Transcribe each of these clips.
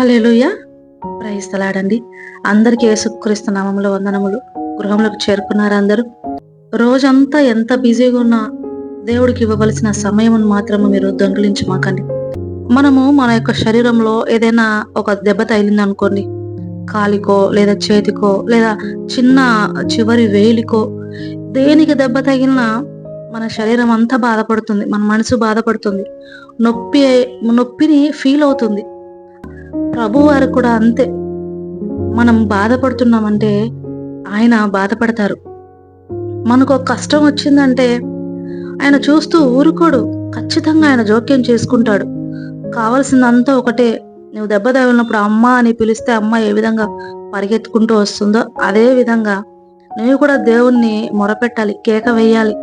Hallelujah ప్రయిస్తలాడండి అందరికీ యేసుక్రీస్తు నామంలో వందనములు. గృహంలోకి చేరుకున్నారు అందరూ. రోజంతా ఎంత బిజీగా ఉన్నా దేవుడికి ఇవ్వవలసిన సమయం మాత్రము మీరు దొంగిలించమాకండి. మనము మన యొక్క శరీరంలో ఏదైనా ఒక దెబ్బ తగిలింది అనుకోండి కాలికో లేదా చేతికో లేదా చిన్న చివరి వేలికో దేనికి దెబ్బ తగిలినా మన శరీరం అంతా బాధపడుతుంది. మన మనసు బాధపడుతుంది. నొప్పి నొప్పిని ఫీల్ అవుతుంది. ప్రభు వారు కూడా అంతే. మనం బాధపడుతున్నామంటే ఆయన బాధపడతారు. మనకు ఒక కష్టం వచ్చిందంటే ఆయన చూస్తూ ఊరుకోడు. ఖచ్చితంగా ఆయన జోక్యం చేసుకుంటాడు. కావలసిందంతా ఒకటే నువ్వు దెబ్బ తగిలినప్పుడు అమ్మ అని పిలిస్తే అమ్మ ఏ విధంగా పరిగెత్తుకుంటూ వస్తుందో అదే విధంగా నువ్వు కూడా దేవుణ్ణి మొరపెట్టాలి కేక వేయాలి.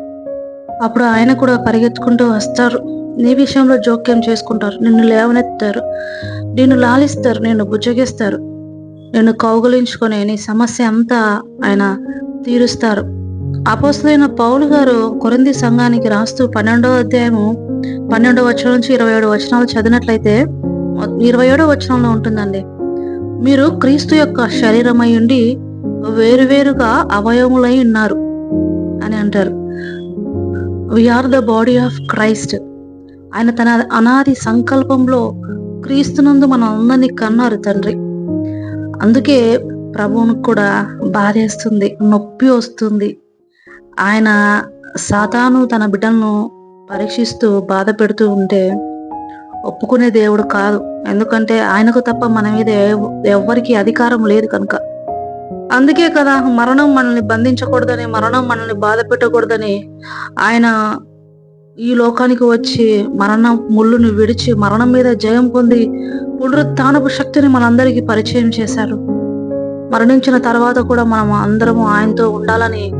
అప్పుడు ఆయన కూడా పరిగెత్తుకుంటూ వస్తారు. నీ విషయంలో జోక్యం చేసుకుంటారు. నిన్ను లేవనెత్తారు. నిన్ను లాలిస్తారు నిన్ను బుజ్జగిస్తారు నిన్ను కౌగులించుకొని నీ సమస్య అంతా ఆయన తీరుస్తారు. అపోస్తులైన పౌలు గారు కొరింది సంఘానికి రాస్తూ పన్నెండవ అధ్యాయము పన్నెండవ వచనం నుంచి ఇరవై ఏడు వచనాలు చదివినట్లయితే ఇరవై ఏడవ వచనంలో ఉంటుందండి. మీరు క్రీస్తు యొక్క శరీరమై ఉండి వేరువేరుగా అవయములై ఉన్నారు అని అంటారు. We're the body of Christ ఆయన తన అనాది సంకల్పంలో క్రీస్తునందు మన అందరినీ కన్నారు తండ్రి. అందుకే ప్రభువును కూడా బాధేస్తుంది నొప్పి వస్తుంది. ఆయన సాతాను తన బిడ్డలను పరీక్షిస్తూ బాధ పెడుతూ ఉంటే ఒప్పుకునే దేవుడు కాదు. ఎందుకంటే ఆయనకు తప్ప మన మీద ఎవ్వరికి అధికారం లేదు కనుక. అందుకే కదా మరణం మనల్ని బంధించకూడదని మరణం మనల్ని బాధ పెట్టకూడదని ఆయన ఈ లోకానికి వచ్చి మరణ ముళ్ళును విడిచి మరణం మీద జయం పొంది పునరుత్నపు శక్తిని మనందరికీ పరిచయం చేశారు మరణించిన తర్వాత కూడా మనం అందరము ఆయనతో ఉండాలని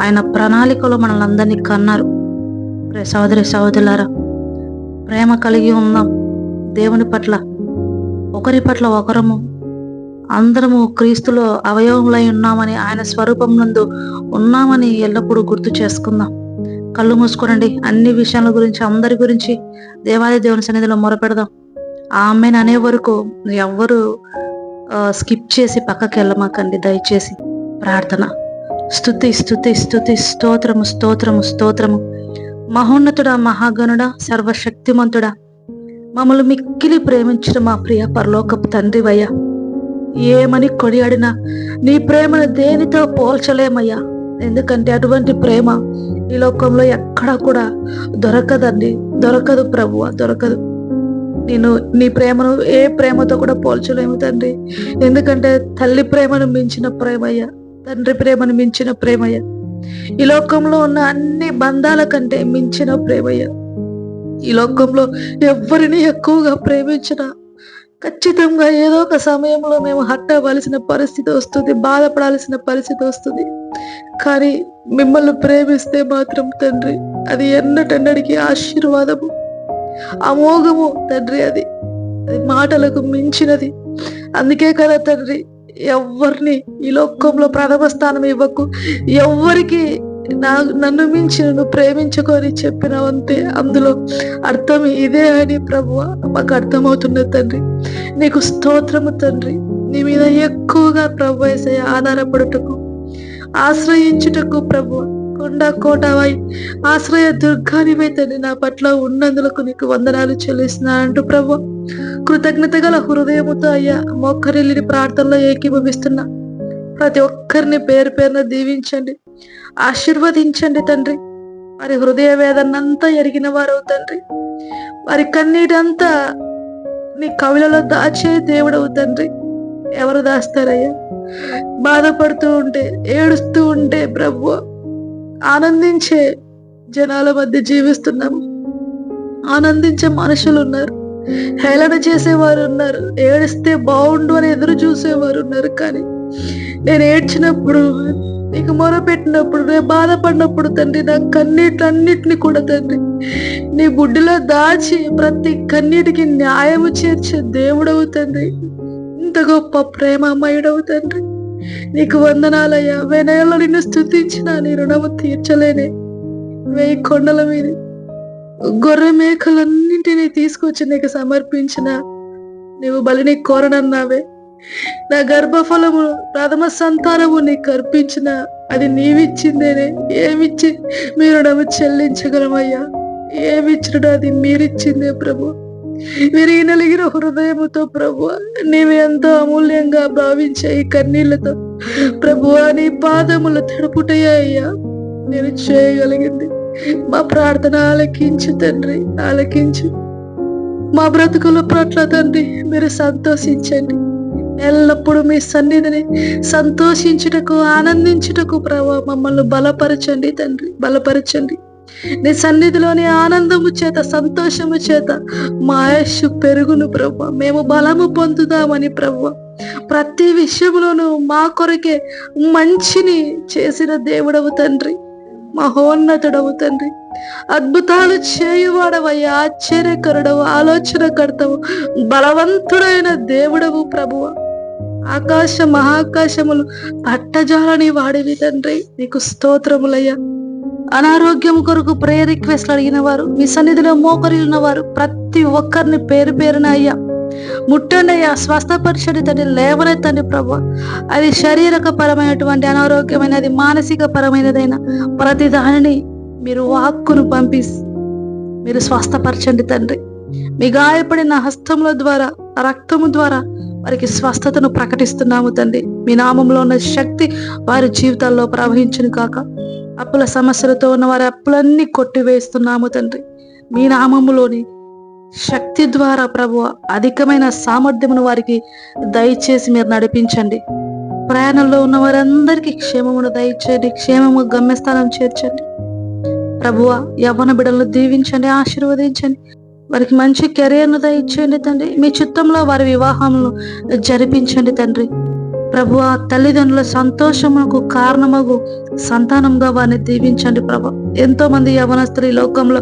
ఆయన ప్రణాళికలో మనల్ని అందరినీ కన్నారు. రే సహోదరి సహోదరులారా ప్రేమ కలిగి ఉందాం దేవుని పట్ల ఒకరి పట్ల ఒకరము అందరము క్రీస్తులో అవయవములై ఉన్నామని ఆయన స్వరూపం నందు ఉన్నామని ఎల్లప్పుడూ గుర్తు చేసుకుందాం. కళ్ళు మూసుకోనండి అన్ని విషయాల గురించి అందరి గురించి దేవాలయ దేవుని సన్నిధిలో మొరపెడదాం. ఆమెను అనే వరకు ఎవ్వరు స్కిప్ చేసి పక్కకి వెళ్ళమాకండి దయచేసి. ప్రార్థన. స్థుతి స్థుతి స్థుతి స్తోత్రము స్తోత్రము స్తోత్రము. మహోన్నతుడా మహాగణుడా సర్వశక్తిమంతుడా. మమ్మల్ని మిక్కిలి ప్రేమించిన మా ప్రియ పరలోకపు తండ్రివయ్యా ఏమని కొడియాడినా నీ ప్రేమను దేనితో పోల్చలేమయ్యా. ఎందుకంటే అటువంటి ప్రేమ ఈ లోకంలో ఎక్కడా కూడా దొరకదండి. దొరకదు ప్రభువ దొరకదు. నేను నీ ప్రేమను ఏ ప్రేమతో కూడా పోల్చలేము తండ్రి. ఎందుకంటే తల్లి ప్రేమను మించిన ప్రేమయ్య తండ్రి ప్రేమను మించిన ప్రేమయ్య. ఈ లోకంలో ఉన్న అన్ని బంధాల కంటే మించిన ప్రేమయ్య. ఈ లోకంలో ఎవరిని ఎక్కువగా ప్రేమించిన ఖచ్చితంగా ఏదో ఒక సమయంలో మేము హట్టవలసిన పరిస్థితి వస్తుంది బాధపడాల్సిన పరిస్థితి వస్తుంది. కానీ మిమ్మల్ని ప్రేమిస్తే మాత్రం తండ్రి అది ఎన్నటెన్నడికి ఆశీర్వాదము. అమోఘము తండ్రి అది అది మాటలకు మించినది. అందుకే కదా తండ్రి ఎవరిని ఈ లోకంలో ప్రథమ స్థానం ఇవ్వకు. ఎవరికి నా నన్ను మించి నన్ను ప్రేమించుకొని చెప్పినవంతే అందులో అర్థం ఇదే అని ప్రభు మాకు అర్థమవుతున్నది తండ్రి. నీకు స్తోత్రము తండ్రి. నీ మీద ఎక్కువగా ప్రభు వేసే ఆధారపడుటకు ఆశ్రయించుటకు ప్రభు కొండ కోటవై ఆశ్రయ దుర్గానివై తండ్రి నా పట్ల ఉన్నందులకు నీకు వందనాలు చెల్లిస్తున్నానంటూ ప్రభు కృతజ్ఞత గల హృదయముతో అయ్యా మొక్కరిల్లిని ప్రార్థనలో ఏకీభవిస్తున్నా. ప్రతి ఒక్కరిని పేరు పేరున దీవించండి ఆశీర్వదించండి తండ్రి. వారి హృదయ వేదనంతా ఎరిగిన వారు తండ్రి. వారి కన్నీటంతా నీ కవిలలో దాచే దేవుడవు తండ్రి. ఎవరు దాస్తారయ్యా? బాధపడుతూ ఉంటే ఏడుస్తూ ఉంటే ప్రభు ఆనందించే జనాల మధ్య జీవిస్తున్నాము ఆనందించే మనుషులు ఉన్నారు హేళన చేసేవారు ఉన్నారు ఏడిస్తే బాగుండు అని ఎదురు చూసేవారు ఉన్నారు కానీ నేను ఏడ్చినప్పుడు నీకు మొరపెట్టినప్పుడు నేను బాధపడినప్పుడు తండ్రి నా కన్నీటన్నిటిని కూడా తండ్రి నీ బుడ్డిలో దాచి ప్రతి కన్నీటికి న్యాయము చేర్చే దేవుడవు తండ్రి. ఎంత గొప్ప ప్రేమమయుడవు తండ్రి. నీకు వందనాలయ్యా. వినయంలో నిన్ను స్థుతించిన నీ రుణము తీర్చలేనే. వెయ్యి కొండల మీద గొర్రె మేకలన్నింటినీ తీసుకొచ్చి నీకు సమర్పించిన నీవు బలిని కోరనన్నావే. నా గర్భఫలము ప్రథమ సంతానము నీకు అర్పించిన అది నీవిచ్చిందేనే. ఏమిచ్చి మీరు నమ్ము చెల్లించగలమయ్యా? ఏమిచ్చినడో అది మీరిచ్చిందే ప్రభు? విరిగినలిగిన హృదయముతో ప్రభు నీవు ఎంతో అమూల్యంగా భావించే ఈ కన్నీళ్ళతో. ప్రభు నీ పాదములు తడుపుటయ్యా. అయ్యా నేను చేయగలిగింది. మా ప్రార్థన ఆలకించు తండ్రి ఆలకించు. మా బ్రతుకుల పట్ల తండ్రి మీరు సంతోషించండి. ఎల్లప్పుడూ మీ సన్నిధిని సంతోషించుటకు ఆనందించుటకు ప్రభా మమ్మల్ని బలపరచండి తండ్రి బలపరచండి. నీ సన్నిధిలోని ఆనందము చేత సంతోషము చేత మా ఆయుష్ పెరుగును ప్రభు. మేము బలము పొందుదామని ప్రభు. ప్రతి విషయంలోనూ మా కొరకే మంచిని చేసిన దేవుడవు తండ్రి. మహోన్నతుడవు తండ్రి. అద్భుతాలు చేయువాడవయ్యా ఆశ్చర్యకరుడవు ఆలోచనకర్తవు బలవంతుడైన దేవుడవు ప్రభువ. ఆకాశ మహాకాశములు పట్టజాలని వాడివి తండ్రి. నీకు స్తోత్రములయ్యా. అనారోగ్యం కొరకు ప్రేయర్ రిక్వెస్ట్లు అడిగిన వారు మీ సన్నిధిలో మోకరిల్లిన వారు ప్రతి ఒక్కరిని పేరు పేరున అయ్యా. ముట్టండి అయ్యా స్వస్థపరచండి తండ్రి లేవనెత్తండి ప్రభు. అది శారీరక పరమైనటువంటి అనారోగ్యమైనది మానసిక పరమైనదైన ప్రతి దానిని మీరు వాక్కును పంపి మీరు స్వస్థపరచండి తండ్రి. మీ గాయపడిన హస్తముల ద్వారా రక్తము ద్వారా వారికి స్వస్థతను ప్రకటిస్తున్నాము తండ్రి. మీ నామంలో ఉన్న శక్తి వారి జీవితాల్లో ప్రవహించను కాక. అప్పుల సమస్యలతో ఉన్న వారి అప్పులన్నీ కొట్టివేస్తున్నాము తండ్రి. మీ నామములోని శక్తి ద్వారా ప్రభు అధికమైన సామర్థ్యమును వారికి దయచేసి మీరు నడిపించండి. ప్రయాణంలో ఉన్న వారందరికీ క్షేమమును దయచేయండి క్షేమము గమ్యస్థానం చేర్చండి. ప్రభువ యవ్వన బిడలను దీవించండి ఆశీర్వదించండి. వారికి మంచి కెరీర్ను దయచేయండి తండ్రి. మీ చిత్తంలో వారి వివాహంను జరిపించండి తండ్రి. ప్రభువ తల్లిదండ్రుల సంతోషమునకు కారణమగు సంతానంగా వారిని దీవించండి ప్రభు. ఎంతో మంది యవనస్తులు ఈ లోకంలో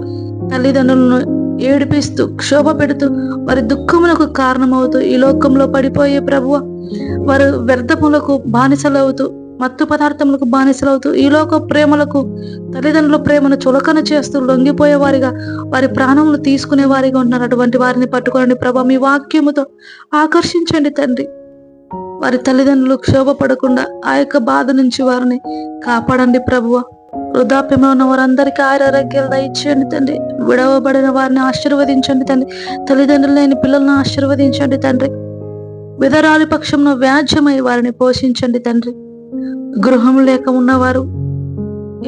తల్లిదండ్రులను ఏడిపిస్తూ క్షోభ పెడుతూ వారి దుఃఖములకు కారణమవుతూ ఈ లోకంలో పడిపోయే ప్రభువ వారు వ్యర్థములకు బానిసలవుతూ మత్తు పదార్థములకు బానిసలవుతూ ఈ లోక ప్రేమలకు తల్లిదండ్రుల ప్రేమను చులకన చేస్తూ లొంగిపోయే వారిగా వారి ప్రాణములు తీసుకునే వారిగా ఉన్నారు అటువంటి వారిని పట్టుకోండి ప్రభా. మీ వాక్యముతో ఆకర్షించండి తండ్రి. వారి తల్లిదండ్రులు క్షోభపడకుండా ఆ యొక్క బాధ నుంచి వారిని కాపాడండి ప్రభువ. వృద్ధాప్యంలో ఉన్న వారందరికీ ఆరోగ్యాలు దయచేయండి తండ్రి. విడవబడిన వారిని ఆశీర్వదించండి తండ్రి. తల్లిదండ్రులు లేని పిల్లలను ఆశీర్వదించండి తండ్రి. విధరాలి పక్షంలో వ్యాజ్యమై వారిని పోషించండి తండ్రి. గృహం లేక ఉన్నవారు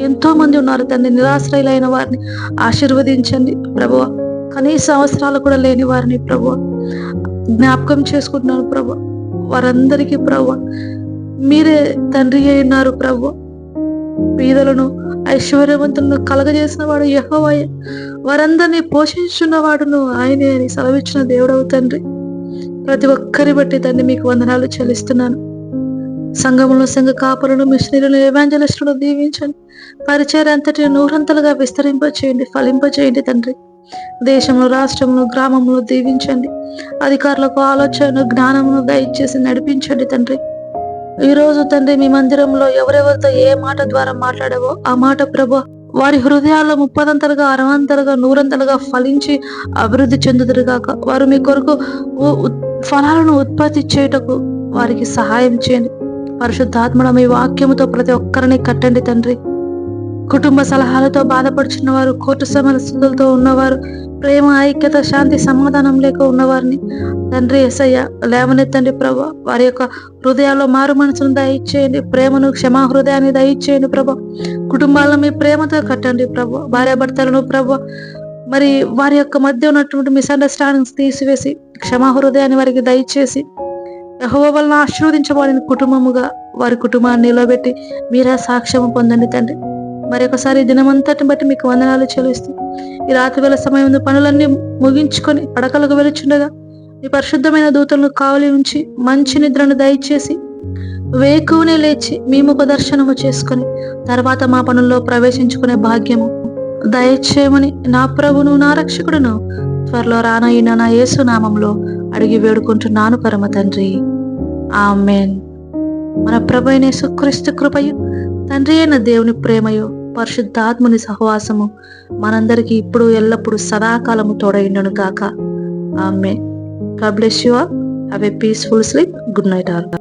ఎంతో మంది ఉన్నారు తండ్రి. నిరాశ్రయులైన వారిని ఆశీర్వదించండి ప్రభువ. కనీస అవసరాలు కూడా లేని వారిని ప్రభువ. జ్ఞాపకం చేసుకుంటున్నాను ప్రభు వారందరికీ ప్రభు మీరే తండ్రి అయినారు ప్రభు పీదలను ఐశ్వర్యవంతులను కలగజేసిన వాడు యహోవాయ. వారందరినీ పోషించున్న వాడును ఆయనే అని సెలవిచ్చిన దేవుడవు తండ్రి. ప్రతి ఒక్కరి బట్టి తండ్రి మీకు వందనాలు చెల్లిస్తున్నాను. సంఘములను సంఘ కాపులను మిషనరీలను ఏవాంజలిస్టులను దీవించండి. పరిచయం అంతటి నూరంతలుగా విస్తరింపచేయండి ఫలింపచేయండి తండ్రి. దేశంలో రాష్ట్రంలో గ్రామంలో దీవించండి. అధికారులకు ఆలోచన జ్ఞానమును దయచేసి నడిపించండి తండ్రి. ఈ రోజు తండ్రి మీ మందిరంలో ఎవరెవరితో ఏ మాట ద్వారా మాట్లాడావో ఆ మాట ప్రభు వారి హృదయాల్లో ముప్పదంతలుగా అరవంతలుగా నూరంతలుగా ఫలించి అభివృద్ధి చెందుదురుగాక వారు మీ కొరకు ఫలాలను ఉత్పత్తి చేయుటకు వారికి సహాయం చేయండి. పరిశుద్ధాత్మడ మీ వాక్యముతో ప్రతి ఒక్కరిని కట్టండి తండ్రి. కుటుంబ సలహాలతో బాధపడుచున్న వారు కోర్టు సమస్యలతో ఉన్నవారు ప్రేమ ఐక్యత శాంతి సమాధానం లేక ఉన్నవారిని. తండ్రి ఎసయ్య లేవనెత్తండి ప్రభా. వారి యొక్క హృదయాల్లో మారు మనసును దయచేయండి ప్రేమను క్షమా హృదయాన్ని దయచేయండి ప్రభా. కుటుంబాలను మీ ప్రేమతో కట్టండి ప్రభు. భార్యాభర్తలను ప్రభు మరి వారి యొక్క మధ్య ఉన్నటువంటి మిస్అండర్స్టాండింగ్స్ తీసివేసి క్షమా హృదయాన్ని వారికి దయచేసి యెహోవా వలన ఆశీర్వదించబడిన కుటుంబముగా వారి కుటుంబాన్ని నిలబెట్టి మీరే సాక్ష్యము పొందండి తండ్రి. మరొకసారి ఒకసారి దినమంతటిని బట్టి మీకు వందనాలు చెల్లిస్తూ ఈ రాత్రి వేళ సమయం పనులన్నీ ముగించుకొని పడకలకు వెలుచుండగా మీ పరిశుద్ధమైన దూతలను కావలి ఉంచి మంచి నిద్రను దయచేసి వేకువనే లేచి మీ ముఖ దర్శనము చేసుకొని తర్వాత మా పనుల్లో ప్రవేశించుకునే భాగ్యము. దయచేయమని నా ప్రభును నా రక్షకుడును త్వరలో రానయ్యిన నా యేసు నామంలో అడిగి వేడుకుంటున్నాను పరమ తండ్రి. ఆమెన్. మన ప్రభు అయిన కృపయు తండ్రి అయిన దేవుని ప్రేమయు పరిశుద్ధాత్ముని సహవాసము మనందరికీ ఇప్పుడు ఎల్లప్పుడు సదాకాలము తోడైండును కాక ఆమె God bless you all. Have a peaceful sleep good night all